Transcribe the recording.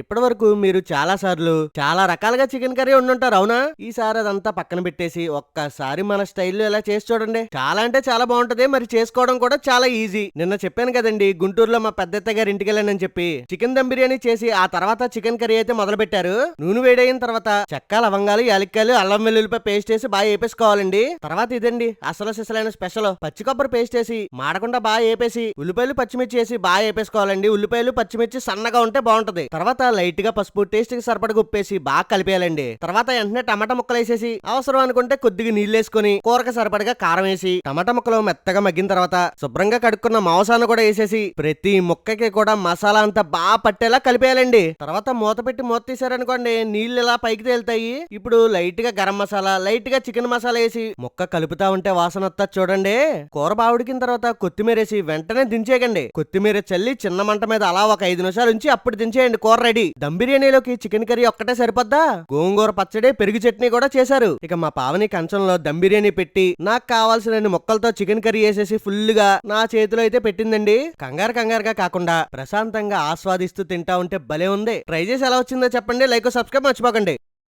ఇప్పటి వరకు మీరు చాలా సార్లు చాలా రకాలుగా చికెన్ కర్రీ ఉండుంటారు అవునా? ఈసారి అదంతా పక్కన పెట్టేసి ఒక్కసారి మన స్టైల్లో ఇలా చేసి చూడండి. చాలా అంటే చాలా బాగుంటది మరి చేసుకోవడం కూడా చాలా ఈజీ. నిన్న చెప్పాను కదండి గుంటూరులో మా పెద్దత్త గారి ఇంటికి వెళ్ళానని చెప్పి చికెన్ దమ్ బిర్యానీ చేసి ఆ తర్వాత చికెన్ కర్రీ అయితే మొదలు పెట్టారు నూనె వేడైన తర్వాత చెక్క లవంగాలు యాలక్కాయలు అల్లం వెల్లుల్లిపై పేస్ట్ వేసి బాగా వేపేసుకోవాలండి తర్వాత ఇదండి అసలు సిసలైన స్పెషల్. పచ్చి కొబ్బరి పేస్ట్ వేసి మాడకుండా బాగా వేపేసి ఉల్లిపాయలు పచ్చిమిర్చి వేసి బాగా వేపేసుకోవాలండి ఉల్లిపాయలు పచ్చిమిర్చి సన్నగా ఉంటే బాగుంటది. తర్వాత లైట్గా పసుపు టేస్ట్కి సరిపడగా ఉప్పేసి బాగా కలిపేయాలండి. తర్వాత వెంటనే టమాటా ముక్కలు వేసేసి అవసరం అనుకుంటే కొద్దిగా నీళ్ళు వేసుకొని కూరకు సరిపడగా కారం వేసి టమాటా ముక్కలు మెత్తగా మగ్గిన తర్వాత శుభ్రంగా కడుక్కున్న మాంసాన్ని కూడా వేసేసి ప్రతి ముక్కకి కూడా మసాలా అంతా బాగా పట్టేలా కలిపేయాలండి. తర్వాత మూత పెట్టి మూత తీసారనుకోండి నీళ్ళు ఇలా పైకి తేలుతాయి? ఇప్పుడు లైట్గా గరం మసాలా లైట్గా చికెన్ మసాలా వేసి ముక్క కలుపుతా ఉంటే వాసన వస్తా చూడండి. కూర బావుడికిన ఉడికిన తర్వాత కొత్తిమీర వేసి వెంటనే దించేయకండి. కొత్తిమీర చల్లి చిన్న మంట మీద అలా ఒక ఐదు నిమిషాలు ఉంచి అప్పుడు దించేయండి కూర రెడీ. దమ్ బిర్యానీలోకి చికెన్ కర్రీ ఒక్కటే సరిపోద్దా? గోంగూర పచ్చడి పెరుగు చట్నీ కూడా చేశారు. ఇక మా పావని కంచంలో దమ్ బిర్యానీ పెట్టి నాకు కావాల్సిన మొక్కలతో చికెన్ కర్రీ వేసేసి ఫుల్గా నా చేతిలో అయితే పెట్టిందండి. కంగారు కంగారుగా కాకుండా ప్రశాంతంగా ఆస్వాదిస్తూ తింటా ఉంటే భలే ఉంది. ట్రై చేసి ఎలా వచ్చిందో చెప్పండి లైక్ సబ్స్క్రైబ్ మర్చిపోకండి.